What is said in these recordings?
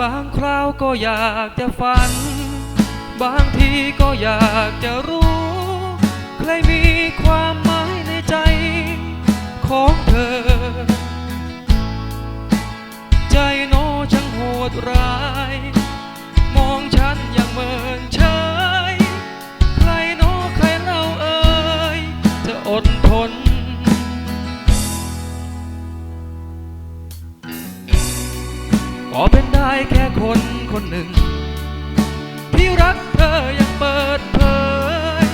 บางคราวก็อยากจะฝัน บางทีก็อยากจะรู้ ใครมีความหมายในใจของเธอ ใจโนช่างโหดร้าย เป็นได้แค่คนคนหนึ่ง ที่รักเธอยังเปิดเผย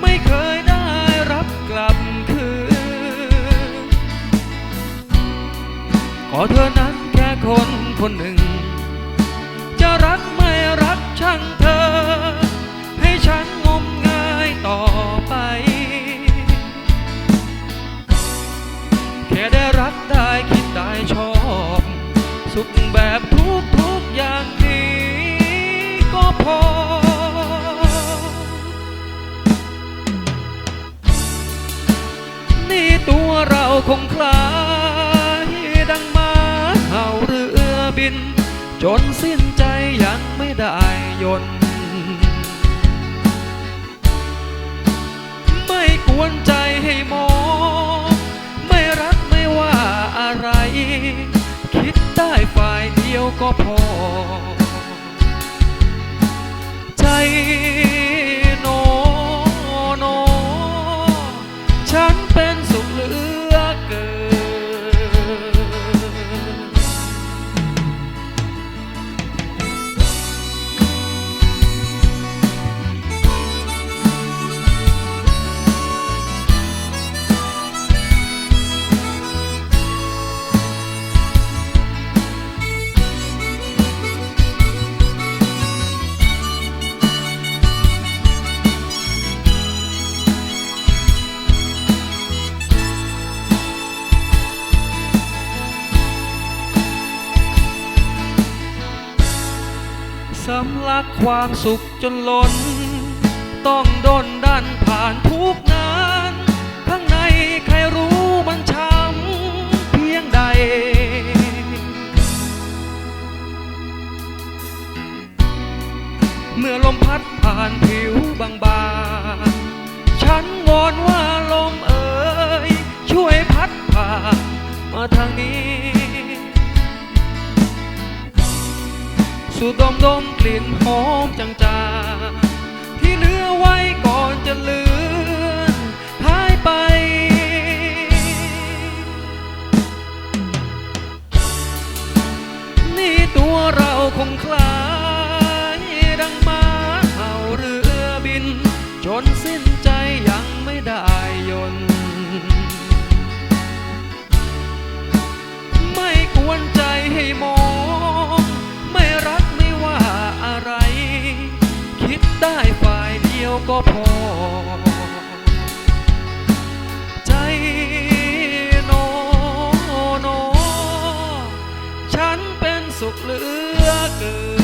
ไม่เคยได้รับกลับคืนก็เธอนั้นแค่คนคนหนึ่ง จะรักไม่รักช่างเธอ ให้ฉันงมงายต่อไป แค่ได้รักได้คิดได้ชอบ สุขแบ งคลายดังมาเห่าเรือบิน จนสิ้นใจยังไม่ได้ยน ไม่กวนใจให้มอง ไม่รักไม่ว่าอะไร คิดได้ฝ่ายเดียวก็พอ ใจ สำลักความสุขจนล้น ต้องดนดันผ่านทุกงาน ข้างในใครรู้มันช้ำเพียงใด เมื่อลมพัดผ่านผิวบางๆ ฉันวอนว่าลมเอ๋ยช่วยพัดผ่านมาทางนี้ สูดดมดมกลิ่นหอมจางๆที่เหลือไว้ก่อนจะเลือนหายไป นี่ตัวเราคงคลายดังมาเห่าเรือบิน จนสิ้นใจยังไม่ได้ยนต์ ก็พอ ใจโนโน ฉันเป็นสุขเหลือเกิน